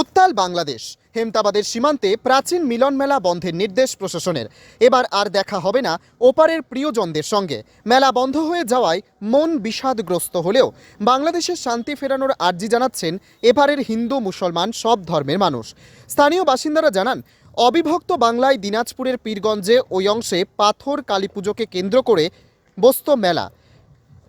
উত্তাল বাংলাদেশ। হেমতাবাদের সীমান্তে প্রাচীন মিলন মেলা বন্ধের নির্দেশ প্রশাসনের। এবার আর দেখা হবে না ওপারের প্রিয়জনদের সঙ্গে। মেলা বন্ধ হয়ে যাওয়ায় মন বিষাদগ্রস্ত হলেও বাংলাদেশের শান্তি ফেরানোর আর্জি জানাচ্ছেন এপারের হিন্দু মুসলমান সব ধর্মের মানুষ। স্থানীয় বাসিন্দারা জানান, অবিভক্ত বাংলায় দিনাজপুরের পীরগঞ্জে ওই অংশে পাথর কালী পুজোকে কেন্দ্র করে বসত মেলা।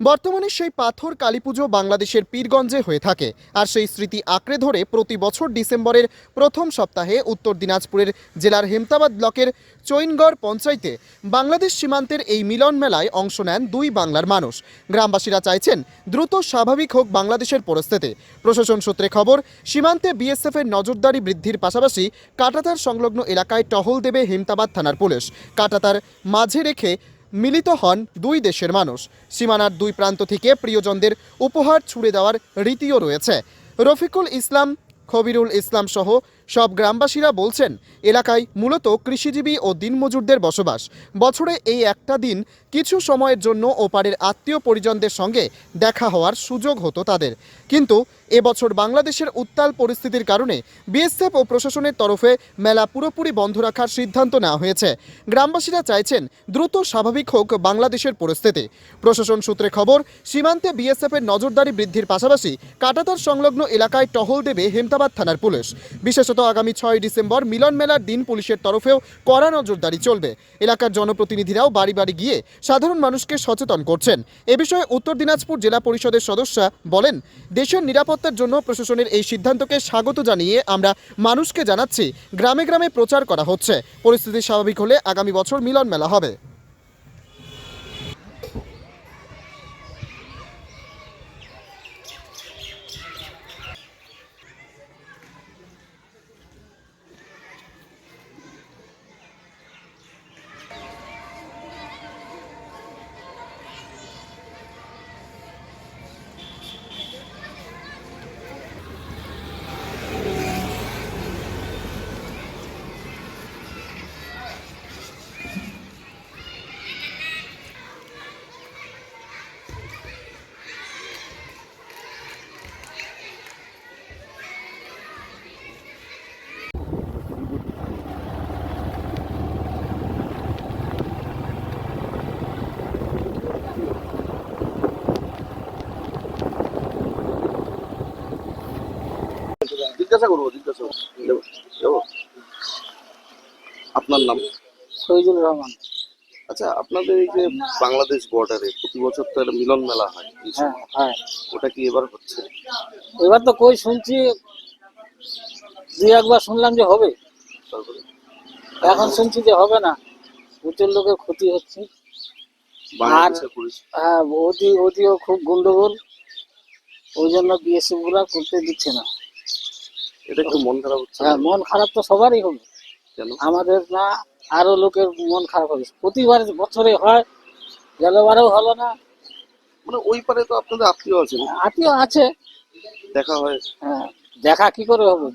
বর্তমানে সেই পাথর কালীপুজো বাংলাদেশের পীরগঞ্জে হয়ে থাকে। আর সেই স্মৃতি আঁকড়ে ধরে প্রতি বছর ডিসেম্বরের প্রথম সপ্তাহে উত্তর দিনাজপুরের জেলার হেমতাবাদ ব্লকের চৈনগড় পঞ্চায়েতে বাংলাদেশ সীমান্তের এই মিলন মেলায় অংশ নেন দুই বাংলার মানুষ। গ্রামবাসীরা চাইছেন দ্রুত স্বাভাবিক হোক বাংলাদেশের পরিস্থিতি। প্রশাসন সূত্রে খবর, সীমান্তে বিএসএফ এর নজরদারি বৃদ্ধির পাশাপাশি কাটাতার সংলগ্ন এলাকায় টহল দেবে হেমতাবাদ থানার পুলিশ। কাটাতার মাঝে রেখে মিলিত হন দুই দেশের মানুষ। সীমানার দুই প্রান্ত থেকে প্রিয়জনদের উপহার ছুড়ে দেওয়ার রীতিও রয়েছে। রফিকুল ইসলাম, খবিরুল ইসলাম সহ সব গ্রামবাসীরা বলছেন, এলাকায় মূলত কৃষিজীবী ও দিনমজুরদের বসবাস। বছরে এই একটা দিন কিছু সময়ের জন্য ওপারের আত্মীয় পরিজনদের সঙ্গে দেখা হওয়ার সুযোগ হতো তাদের। কিন্তু এবছর বাংলাদেশের উত্তাল পরিস্থিতির কারণে বিএসএফ ও প্রশাসনের তরফে মেলা পুরোপুরি বন্ধ রাখার সিদ্ধান্ত নেওয়া হয়েছে। গ্রামবাসীরা চাইছেন দ্রুত স্বাভাবিক হোক বাংলাদেশের পরিস্থিতি। প্রশাসন সূত্রে খবর, সীমান্তে বিএসএফ এর নজরদারি বৃদ্ধির পাশাপাশি কাটাতার সংলগ্ন এলাকায় টহল দেবে হেমতাবাদ থানার পুলিশ। বিশেষত আগামী ছয় ডিসেম্বর মিলন মেলার দিন পুলিশের তরফেও কড়া নজরদারি চলবে। এলাকার জনপ্রতিনিধিরাও বাড়ি বাড়ি গিয়ে সাধারণ মানুষকে সচেতন করছেন। এ বিষয়ে উত্তর দিনাজপুর জেলা পরিষদের সদস্যা বলেন, দেশের নিরাপত্তার জন্য প্রশাসনের এই সিদ্ধান্তকে স্বাগত জানিয়ে আমরা মানুষকে জানাচ্ছি, গ্রামে গ্রামে প্রচার করা হচ্ছে। পরিস্থিতি স্বাভাবিক হলে আগামী বছর মিলন মেলা হবে। জিজ্ঞাসা করব জিজ্ঞাসা করব। দেবো আপনার নাম? শহীদুল রহমান। আচ্ছা আপনাদের এই যে বাংলাদেশ বর্ডারে প্রতি বছর তো একটা মিলন মেলা হয় হ্যাঁ ওটা কি এবার হচ্ছে? এবার তো কই শুনছি দুই একবার শুনলাম যে হবে। এখন শুনছি যে হবে না প্রচুর লোকের ক্ষতি হচ্ছে। বাংলাদেশের হ্যাঁ ওদি ওদিও খুব গন্ডগোল। ওই জন্য বিএসএফগুলা করতে দিচ্ছে না। এটা একটু মন খারাপ হচ্ছে হ্যাঁ মন খারাপ তো সবারই হবে। কেন? আমাদের না আরও লোকের মন খারাপ হবে। প্রতিবার বছরে হয় গেলবারেও হলো না। মানে ওই পারে তো আপনাদের আত্মীয় আছেন আত্মীয় আছে। দেখা হয়। হ্যাঁ দেখা কি করে হবে?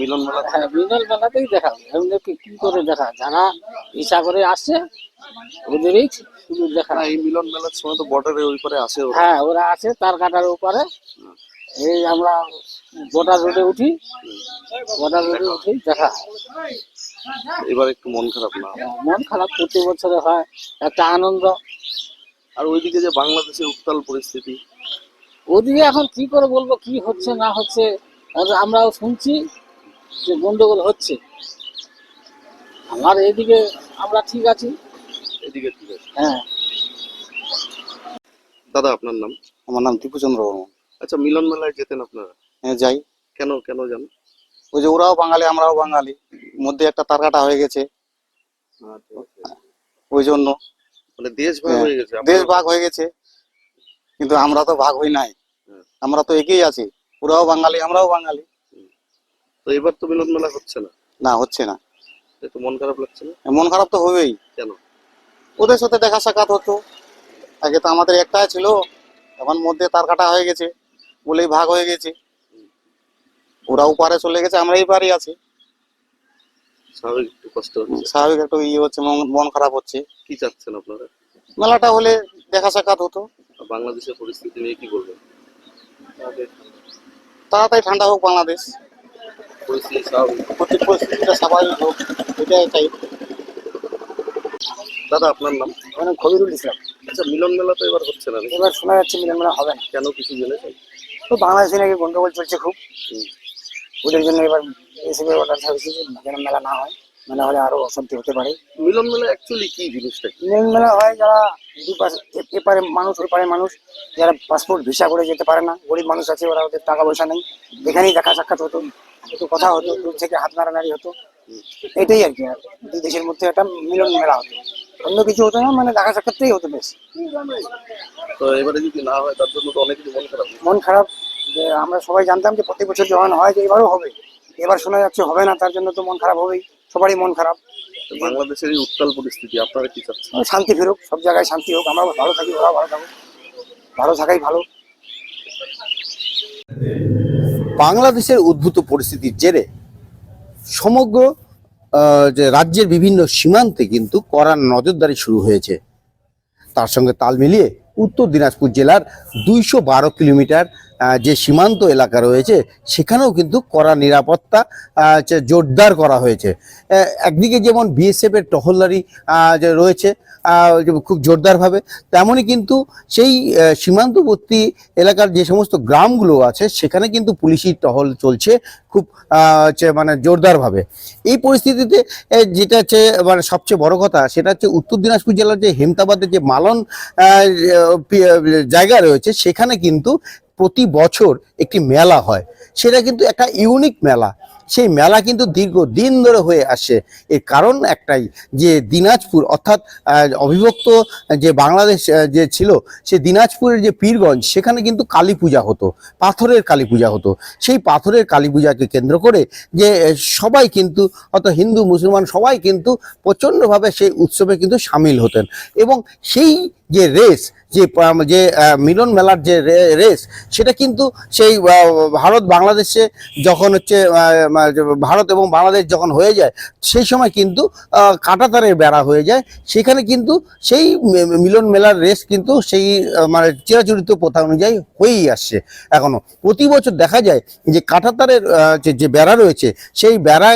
মিলন মেলা হ্যাঁ বিনল মেলাতেই দেখা হবে। এমনি কি কি করে দেখা। যারা ইচ্ছা করে আসছে ওদেরই শুধু দেখা। এই মিলন মেলার সময় তো বর্ডারে ওই পারে আসে হ্যাঁ ওরা আছে তার কাটার উপরে এই আমরা গোটা রোডে উঠি গোটা রোডে উঠি দেখা এবার একটু মন খারাপ না? মন খারাপ প্রতি বছরে হয় একটা আনন্দ। আর ওইদিকে যে বাংলাদেশের উত্তাল পরিস্থিতি? ওদিকে এখন কি করে বলব কি হচ্ছে না হচ্ছে আমরাও শুনছি যে গন্ডগোল হচ্ছে। আমার এদিকে আমরা ঠিক আছি। এদিকে ঠিক আছে। হ্যাঁ। দাদা আপনার নাম? আমার নাম টিপুচন্দ্র বর্মন। আচ্ছা মিলন মেলায় যেতেন আপনারা? হ্যাঁ যাই। কেন কেন যান? ওই যে ওরাও বাঙালি আমরাও বাঙালি। মধ্যে একটা তারকাটা হয়ে গেছে। ওই জন্য। মানে দেশ ভাগ হ্যাঁ, হয়ে গেছে দেশ ভাগ হয়ে গেছে। কিন্তু আমরা তো ভাগ হই নাই। আমরা তো একই আছি। ওরাও বাঙালি আমরাও বাঙালি। তো এবার তো মিলন মেলা হচ্ছে না? না হচ্ছে না। একটু মন খারাপ লাগছে না? মন খারাপ তো হবেই। কেন? ওদের সাথে দেখা সাক্ষাৎ হতো। আগে তো আমাদের একটাই ছিল। এখন মধ্যে তার কাটা হয়ে গেছে। বলেই ভাগ হয়ে গেছে। ওরা উপারে চলে গেছে আমরা এই পারে আছি। স্বাভাবিক একটু কষ্ট হচ্ছে। স্বাভাবিক একটু ইয়ে হচ্ছে মন- মন খারাপ হচ্ছে। কি চাচ্ছেন আপনারা? মেলাটা হলে দেখা সাক্ষাৎ হতো। বাংলাদেশের পরিস্থিতি নিয়ে কি বলবেন? তাড়াতাড়ি ঠান্ডা হোক বাংলাদেশ। পরিস্থিতি স্বাভাবিক। পরিস্থিতিটা স্বাভাবিক হোক এটাই চাই দাদা আপনার নাম? মানে খবিরুল ইসলাম। আচ্ছা মিলন মেলা তো এবার হচ্ছে না নাকি? এবার শোনা যাচ্ছে মিলন মেলা হবে না। কেন কিছু জেনেছেন? তো বাংলাদেশে নাকি গন্ডগোল চলছে খুব। ওদের জন্য এবার এসবে অর্ডার থাকছে যেন মেলা না হয় মেলা হলে আরও অশান্তি হতে পারে। মিলন মেলা অ্যাকচুয়ালি কি জিনিসটা? মিলন মেলা হয় যারা এপারে মানুষ ওপারে মানুষ যারা পাসপোর্ট ভিসা করে যেতে পারে না গরিব মানুষ আছে ওরা ওদের টাকা পয়সা নেই। এখানেই দেখা সাক্ষাৎ হতো একটু কথা হতো দূর থেকে হাত নাড়ানাড়ি হতো। এটাই আর কি দেশের মধ্যে একটা মিলন মেলা হতো। অন্য কিছু হতো না মানে দেখা সাক্ষাৎটাই হতো বেশ। তো এবারে যদি না হয় তার জন্য তো অনেক কিছু মন খারাপ। মন খারাপ যে আমরা সবাই জানতাম যে প্রতি বছর যখন হয় যে এবারও হবে এবার শোনা যাচ্ছে হবে না তার জন্য তো মন খারাপ হবেই সবারই মন খারাপ। তো বাংলাদেশের এই উত্তাল পরিস্থিতি আপনারা কি চাচ্ছেন? শান্তি ফিরুক সব জায়গায় শান্তি হোক আমরা ভালো থাকি ওরাও ভালো থাকুক ভালো থাকাই ভালো। বাংলাদেশের উদ্ভূত পরিস্থিতির জেরে সমগ্র যে রাজ্যের বিভিন্ন সীমান্তে কিন্তু কড়া নজরদারি শুরু হয়েছে। তার সঙ্গে তাল মিলিয়ে উত্তর দিনাজপুর জেলার দুইশো বারো কিলোমিটার যে সীমান্ত এলাকা রয়েছে, সেখানেও কিন্তু কড়া নিরাপত্তা জোরদার করা হয়েছে। একদিকে যেমন বিএসএফ এর টহলদারি রয়েছে খুব জোরদারভাবে তেমনই কিন্তু সেই সীমান্তবর্তী এলাকার যে সমস্ত গ্রামগুলো আছে, সেখানে কিন্তু পুলিশি টহল চলছে খুব মানে জোরদারভাবে। এই পরিস্থিতিতে যেটা হচ্ছে মানে সবচেয়ে বড় কথা, সেটা হচ্ছে উত্তর দিনাজপুর জেলার যে হেমতাবাদের যে মালন জায়গা রয়েছে, সেখানে কিন্তু প্রতি বছর একটি মেলা হয়। সেটা কিন্তু একটা ইউনিক মেলা। সেই মেলা কিন্তু দীর্ঘ দিন ধরে হয়ে আসছে। এর কারণ একটাই, যে দিনাজপুর, অর্থাৎ অবিভক্ত যে বাংলাদেশ যে ছিল, সে দিনাজপুরের যে পীরগঞ্জ, সেখানে কিন্তু কালী পূজা হতো, পাথরের কালী পূজা হতো। সেই পাথরের কালী পূজাকে কেন্দ্র করে যে সবাই কিন্তু অত হিন্দু, মুসলমান, সবাই কিন্তু প্রচণ্ডভাবে সেই উৎসবে কিন্তু সামিল হতেন। এবং সেই যে রেস যে যে মিলন মেলার যে রেস, সেটা কিন্তু সেই ভারত বাংলাদেশে যখন হচ্ছে ভারত এবং বাংলাদেশ যখন হয়ে যায়, সেই সময় কিন্তু কাঁটাতারের বেড়া হয়ে যায়। সেখানে কিন্তু সেই মিলন মেলার রেস কিন্তু সেই মানে চিরাচরিত প্রথা অনুযায়ী হয়েই আসছে এখনও। প্রতি বছর দেখা যায় যে, কাঁটাতারের যে বেড়া রয়েছে, সেই বেড়া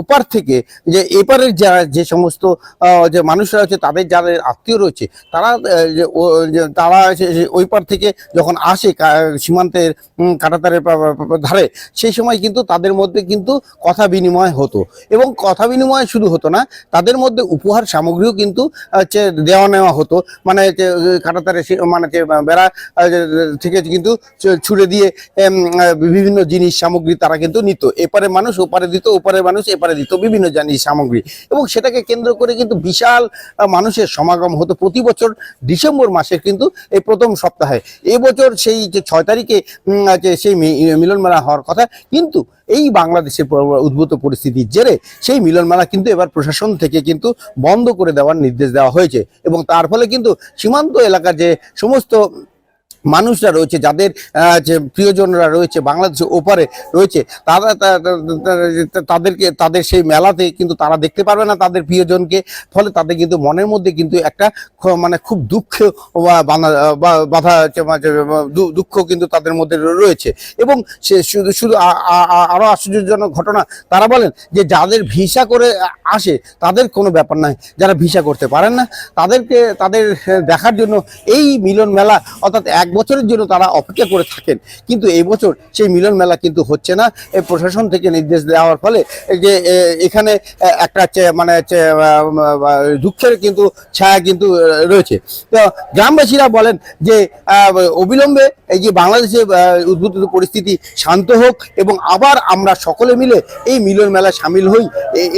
ওপার থেকে যে, এপারের যারা যে সমস্ত যে মানুষরা আছে, তাদের যাদের আত্মীয় রয়েছে, তারা তারা ওই পার থেকে যখন আসে সীমান্তের কাঁটাতারের ধারে, সেই সময় কিন্তু তাদের মধ্যে কিন্তু কথা বিনিময় হতো। এবং কথা বিনিময় শুধু হতো না, তাদের মধ্যে উপহার সামগ্রীও কিন্তু হচ্ছে দেওয়া নেওয়া হতো। মানে কাঁটাতারে মানে বেড়া থেকে কিন্তু ছুড়ে দিয়ে বিভিন্ন জিনিস, সামগ্রী তারা কিন্তু নিত। এপারে মানুষ, ওপারে দিত, ওপারে মানুষ, এপারে দিত, বিভিন্ন জিনিস, সামগ্রী। এবং সেটাকে কেন্দ্র করে কিন্তু বিশাল মানুষের সমাগম হতো। প্রতি বছর ডিসেম্বর মাসের কিন্তু এই প্রথম সপ্তাহে। এবছর সেই যে ছয় তারিখে সেই মিলনমেলা মিলন মেলা হওয়ার কথা, কিন্তু এই বাংলাদেশের উদ্ভূত পরিস্থিতির জেরে সেই মিলনমেলা কিন্তু এবার প্রশাসন থেকে কিন্তু বন্ধ করে দেওয়ার নির্দেশ দেওয়া হয়েছে। এবং তার ফলে কিন্তু সীমান্ত এলাকার যে সমস্ত মানুষরা রয়েছে, যাদের যে প্রিয়জনরা রয়েছে, বাংলাদেশের ওপারে রয়েছে, তারা তাদেরকে, তাদের সেই মেলাতে কিন্তু তারা দেখতে পারবে না তাদের প্রিয়জনকে, ফলে তাদের কিন্তু মনের মধ্যে কিন্তু একটা মানে খুব দুঃখ বাধা দুঃখ কিন্তু তাদের মধ্যে রয়েছে। এবং সে শুধু শুধু আ- আ- আ- আরও আশ্চর্যজনক ঘটনা, তারা বলেন যে যাদের ভিসা করে আসে, তাদের কোনো ব্যাপার নাই, যারা ভিসা করতে পারেন না, তাদেরকে, তাদের দেখার জন্য এই মিলন মেলা, অর্থাৎ এক বছরের জন্য তারা অপেক্ষা করে থাকেন। কিন্তু এই বছর সেই মিলন মেলা কিন্তু হচ্ছে না। এই প্রশাসন থেকে নির্দেশ দেওয়ার ফলে যে এখানে একটা মানে দুঃখের কিন্তু ছায়া কিন্তু রয়েছে। তো গ্রামবাসীরা বলেন যে অবিলম্বে এই যে বাংলাদেশে উদ্ভূত পরিস্থিতি শান্ত হোক এবং আবার আমরা সকলে মিলে এই মিলন মেলায় সামিল হই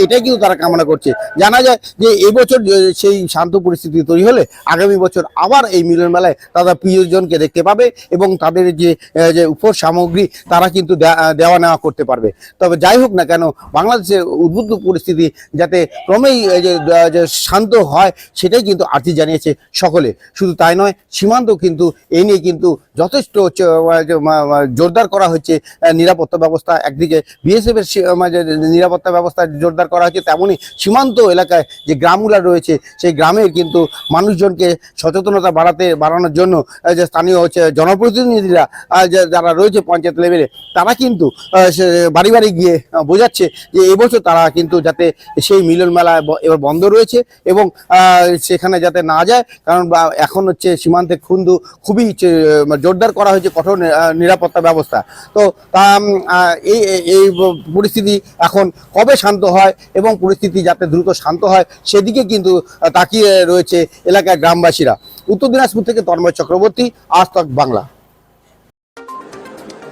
এটাই কিন্তু তারা কামনা করছে। জানা যায় যে এবছর সেই শান্ত পরিস্থিতি তৈরি হলে আগামী বছর আবার এই মিলন মেলায় তারা প্রিয়জনকে দেখতে পাবে এবং তাদের যে যে উপর সামগ্রী, তারা কিন্তু দেওয়া নেওয়া করতে পারবে। তবে যাই হোক না কেন, বাংলাদেশের উদ্বুদ্ধ পরিস্থিতি যাতে ক্রমেই যে শান্ত হয়, সেটাই কিন্তু আর্জি জানিয়েছে সকলে। শুধু তাই নয়, সীমান্ত কিন্তু এই নিয়ে কিন্তু যথেষ্ট জোরদার করা হচ্ছে। নিরাপত্তা ব্যবস্থা একদিকে বিএসএফ এর সী- যে, নিরাপত্তা ব্যবস্থা জোরদার করা হচ্ছে তেমনই সীমান্ত এলাকায় যে গ্রামগুলো রয়েছে, সেই গ্রামের কিন্তু মানুষজনকে সচেতনতা বাড়াতে, বাড়ানোর জন্য স্থানীয় হচ্ছে জনপ্রতিনিধিরা যারা রয়েছে পঞ্চায়েত লেভেলে তারা কিন্তু বাড়ি বাড়ি গিয়ে বোঝাচ্ছে যে এবছর তারা কিন্তু যাতে সেই মিলন মেলা এবার বন্ধ রয়েছে এবং সেখানে যাতে না যায়, কারণ এখন হচ্ছে সীমান্তে খুন্দু খুবই জোরদার করা হয়েছে কঠোর নিরাপত্তা ব্যবস্থা। তো তা এই- এই পরিস্থিতি এখন কবে শান্ত হয় এবং পরিস্থিতি যাতে দ্রুত শান্ত হয়, সেদিকে কিন্তু তাকিয়ে রয়েছে এলাকার গ্রামবাসীরা। উত্তর দিনাজপুর থেকে তন্ময় চক্রবর্তী আজ বাংলা।